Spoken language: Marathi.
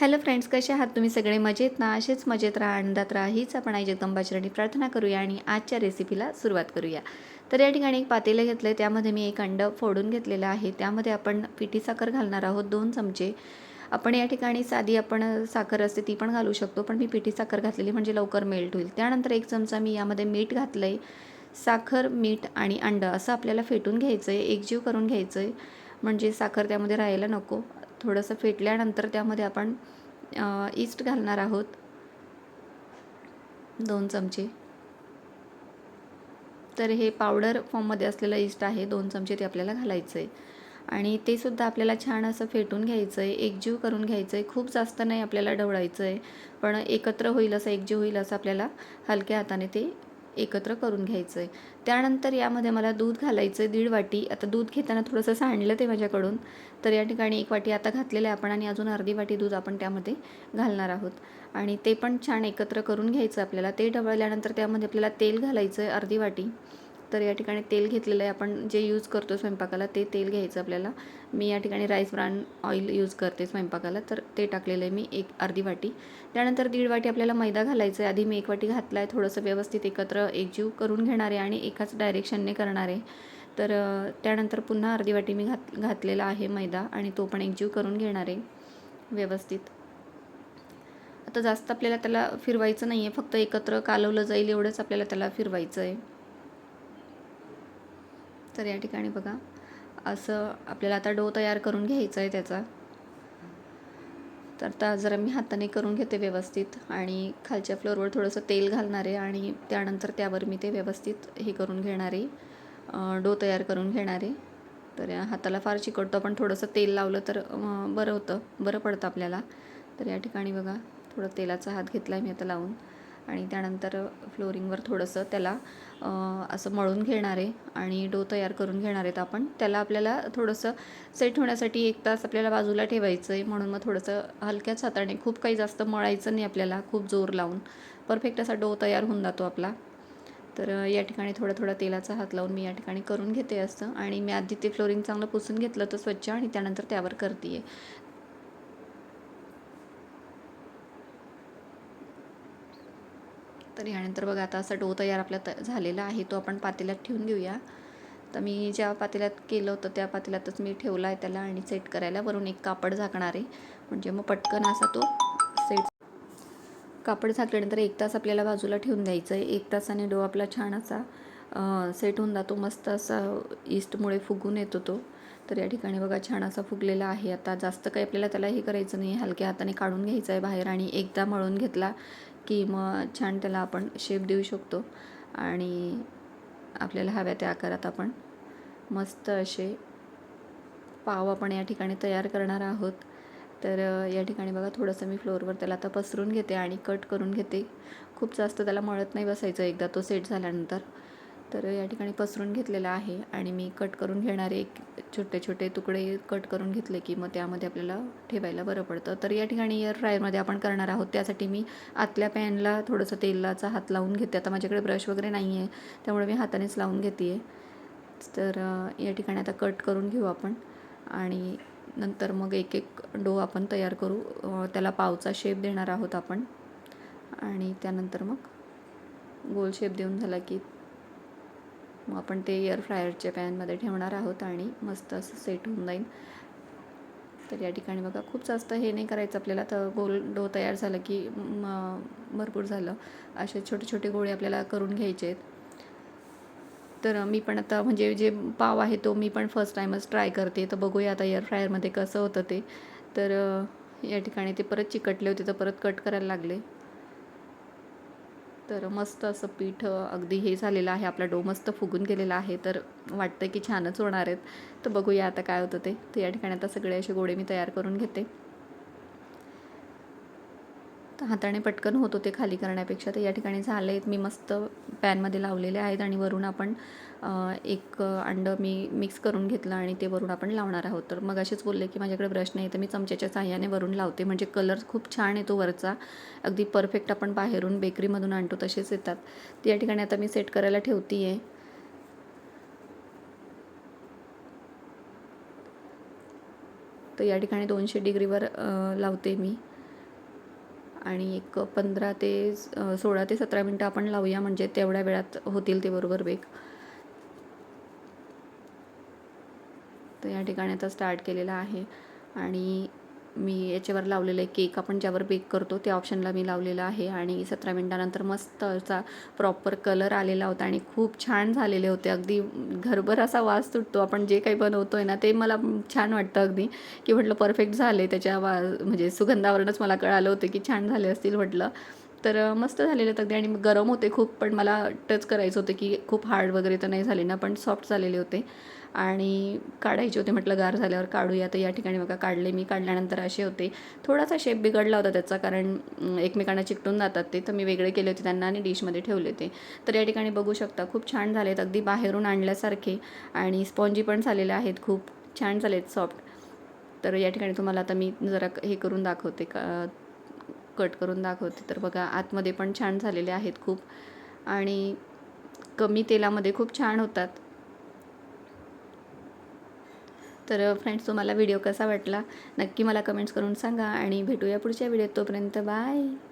हॅलो फ्रेंड्स कसे आहात तुम्ही? सगळे मजेत ना? असेच मजेत राहा आनंदात राहा. हीच आपण आई जगदंबाचरणी प्रार्थना करूया आणि आजच्या रेसिपीला सुरुवात करूया. तर या ठिकाणी एक पातेलं घेतलं आहे त्यामध्ये मी एक अंडं फोडून घेतलेलं आहे. त्यामध्ये आपण पिठी साखर घालणार आहोत दोन चमचे. आपण या ठिकाणी साधी आपण साखर असते ती पण घालू शकतो पण मी पिठी साखर घातलेली म्हणजे लवकर मेल्ट होईल. त्यानंतर एक चमचा मी यामध्ये मीठ घातलं आहे साखर मीठ आणि अंडं असं आपल्याला फेटून घ्यायचं आहे एकजीव करून घ्यायचं आहे म्हणजे साखर त्यामध्ये राहायला नको. थोडंसं फेटल्यानंतर त्यामध्ये आपण ईस्ट घालणार आहोत. दोन चमचे. तर हे पावडर फॉर्ममध्ये असलेलं ईस्ट आहे दोन चमचे ते आपल्याला घालायचं आहे आणि ते सुद्धा आपल्याला छान असं फेटून घ्यायचं आहे एकजीव करून घ्यायचं आहे खूप जास्त नाही आपल्याला ढवळायचं आहे पण एकत्र होईल असं एकजीव होईल असं आपल्याला हलक्या हाताने ते एकत्र करून घ्यायचं आहे त्यानंतर यामध्ये मला दूध घालायचं आहे दीड वाटी. आता दूध घेताना थोडंसं सांडलं ते माझ्याकडून. तर या ठिकाणी एक वाटी आता घातलेलं आहे आपण आणि अजून अर्धी वाटी दूध आपण त्यामध्ये घालणार आहोत. आणि ते पण छान एकत्र करून घ्यायचं आपल्याला. ते ढवळल्यानंतर त्यामध्ये आपल्याला तेल घालायचं आहे अर्धी वाटी. तर या ठिकाणी तेल घेतलेलं आहे. आपण जे यूज करतो स्वयंपाकाला ते तेल घ्यायचं आपल्याला. मी या ठिकाणी राईस ब्रान ऑइल यूज करते स्वयंपाकाला. तर ते टाकलेलं आहे मी एक अर्धी वाटी. त्यानंतर दीड वाटी आपल्याला मैदा घालायचं आहे. आधी मी एक वाटी घातला आहे थोडंसं व्यवस्थित एकत्र एकजीव करून घेणार आहे आणि एकाच डायरेक्शनने करणार आहे. तर त्यानंतर पुन्हा अर्धी वाटी मी घात घातलेला आहे मैदा आणि तो पण एकजीव करून घेणार आहे. व्यवस्थित. आता जास्त आपल्याला त्याला फिरवायचं नाही आहे फक्त एकत्र कालवलं जाईल एवढंच आपल्याला त्याला फिरवायचं आहे. तर या ठिकाणी बघा असं आपल्याला आता डो तयार करून घ्यायचा आहे त्याचा. तर आता जरा मी हाताने करून घेते व्यवस्थित आणि खालच्या फ्लोअरवर थोडंसं तेल घालणार आहे आणि त्यानंतर त्यावर मी ते व्यवस्थित हे करून घेणार आहे. डो तयार करून घेणार आहे. तर हाताला फार चिकटतो पण थोडंसं तेल लावलं तर बरं होतं बरं पडतं आपल्याला. तर या ठिकाणी बघा थोडं तेलाचा हात घेतला आहे मी आता लावून. आणि त्यानंतर फ्लोरिंगवर थोडंसं त्याला असं मळून घेणार आहे आणि डो तयार करून घेणार आहेत आपण. त्याला आपल्याला थोडंसं सेट होण्यासाठी एक तास आपल्याला बाजूला ठेवायचं आहे. म्हणून मग थोडंसं हलक्याच हाताने खूप काही जास्त मळायचं नाही आपल्याला खूप जोर लावून. परफेक्ट असा डो तयार होऊन जातो आपला. तर या ठिकाणी थोडा थोडा तेलाचा हात लावून मी या ठिकाणी करून घेते असं. आणि मी आधी ते फ्लोरिंग चांगलं पुसून घेतलं तर स्वच्छ आणि त्यानंतर त्यावर करते तर ह्यानंतर बघा आता असा डो तयार आपला त झालेला आहे तो आपण पातेल्यात ठेवून घेऊया. तर मी ज्या पातेल्यात केलं होतं त्या पातेल्यातच मी ठेवला आहे त्याला आणि सेट करायला. वरून एक कापड झाकणार आहे. म्हणजे मग पटकन असा तो सेट. कापड झाकल्यानंतर एक तास आपल्याला बाजूला ठेवून द्यायचं आहे. एक तासाने डो आपला छान असा सेट होऊन जातो. मस्त असा ईस्टमुळे फुगून येतो तो. तर या ठिकाणी बघा छान असा फुगलेला आहे. आता जास्त काही आपल्याला त्याला हे करायचं नाही. हलक्या हाताने काढून घ्यायचं आहे बाहेर आणि एकदा मळून घेतला की मग छान त्याला आपण शेप देऊ शकतो. आणि आपल्याला हव्या त्या आकारात आपण मस्त असे पाव आपण या ठिकाणी तयार करणार आहोत. तर या ठिकाणी बघा थोडंसं मी फ्लोअरवर त्याला आता पसरून घेते आणि कट करून घेते. खूप जास्त त्याला मळत नाही बसायचं एकदा तो सेट झाल्यानंतर. तर या ठिकाणी पसरून घेतलेला आहे आणि मी कट करून घेणारे एक छोटे छोटे तुकडे कट करून घेतले की मग त्यामध्ये आपल्याला ठेवायला बरं पडतं. तर या ठिकाणी एअर फ्रायरमध्ये आपण करणार आहोत. त्यासाठी मी आतल्या पॅनला थोडंसं तेलाचा हात लावून घेते. आता माझ्याकडे ब्रश वगैरे नाही आहे त्यामुळे मी हातानेच लावून घेते आहे तर या ठिकाणी आता कट करून घेऊ आपण आणि नंतर मग एक एक डो आपण तयार करू. त्याला पावचा शेप देणार आहोत आपण आणि त्यानंतर मग गोल शेप देऊन झाला की मग आपण ते एअर फ्रायरच्या पॅनमध्ये ठेवणार आहोत आणि मस्त असं सेट होऊन जाईल. तर या ठिकाणी बघा खूप जास्त हे नाही करायचं आपल्याला. तर गोल डो तयार झालं की भरपूर झालं. असे छोटे छोटे गोळे आपल्याला करून घ्यायचे आहेत. तर मी पण आता म्हणजे जे पाव आहे तो मी पण फर्स्ट टाईमच ट्राय करते. तर बघूया आता एअर फ्रायरमध्ये कसं होतं ते. तर या ठिकाणी ते परत चिकटले होते तर परत कट करायला लागले. तर मस्त असं पीठ अगदी हे झालेलं आहे आपला डो मस्त फुगून गेलेला आहे तर वाटतं की छानच होणार आहेत. तर बघूया आता काय होतं ते. तर या ठिकाणी आता सगळे असे गोडे मी तयार करून घेते. हाताने पटकन होत होते खाली करण्यापेक्षा. तर या ठिकाणी झाले आहेत मी मस्त पॅनमध्ये लावलेले आहेत आणि वरून आपण एक अंडं मी मिक्स करून घेतलं आणि ते वरून आपण लावणार आहोत. तर मग असेच बोलले की माझ्याकडे ब्रश नाही तर मी चमच्याच्या साह्याने वरून लावते. म्हणजे कलर खूप छान येतो वरचा. अगदी परफेक्ट आपण बाहेरून बेकरीमधून आणतो तसेच येतात. तर या ठिकाणी आता मी सेट करायला ठेवती आहे तर या ठिकाणी दोनशे डिग्रीवर लावते मी. आणि एक पंधरा ते सोळा ते सतरा मिनटं आपण लावूया म्हणजे तेवढ्या वेळात होतील ते बरोबर बेक तर या ठिकाणी आता स्टार्ट केलेला आहे. आणि मी याच्यावर लावलेलं आहे केक. आपण ज्यावर बेक करतो त्या ऑप्शनला मी लावलेलं आहे. आणि सतरा मिनटानंतर मस्त असा प्रॉपर कलर आलेला होता आणि खूप छान झालेले होते. अगदी घरभर असा वास सुटतो आपण जे काही बनवतो आहे ना ते मला छान वाटतं अगदी. की म्हटलं परफेक्ट झाले. त्याच्या वा म्हणजे सुगंधावरूनच मला कळालं होतं की छान झाले असतील म्हटलं. तर मस्त झालेले होते अगदी. आणि गरम होते खूप. पण मला टच करायचं होतं की खूप हार्ड वगैरे तर नाही झाले ना. पण सॉफ्ट झालेले होते. आणि काढायचे होते म्हटलं गार झाल्यावर काढूया. तर या ठिकाणी बघा काढले मी. काढल्यानंतर असे होते. थोडासा शेप बिघडला होता त्याचा कारण एकमेकांना चिकटून जातात ते. तर मी वेगळे केले होते त्यांना आणि डिशमध्ये ठेवले होते तर या ठिकाणी बघू शकता खूप छान झाले आहेत अगदी बाहेरून आणल्यासारखे. आणि स्पॉन्जी पण झालेले आहेत. खूप छान झाले आहेत सॉफ्ट तर या ठिकाणी तुम्हाला आता मी जरा हे करून दाखवते. का कट करून दाखवते. तर बघा आतमध्ये पण छान झालेले आहेत खूप. आणि कमी तेलामध्ये खूप छान होतात. तर फ्रेंड्स तुम्हाला व्हिडिओ कसा वाटला? नक्की मला कमेंट्स करून सांगा आणि भेटूया पुढच्या व्हिडिओत तोपर्यंत. बाय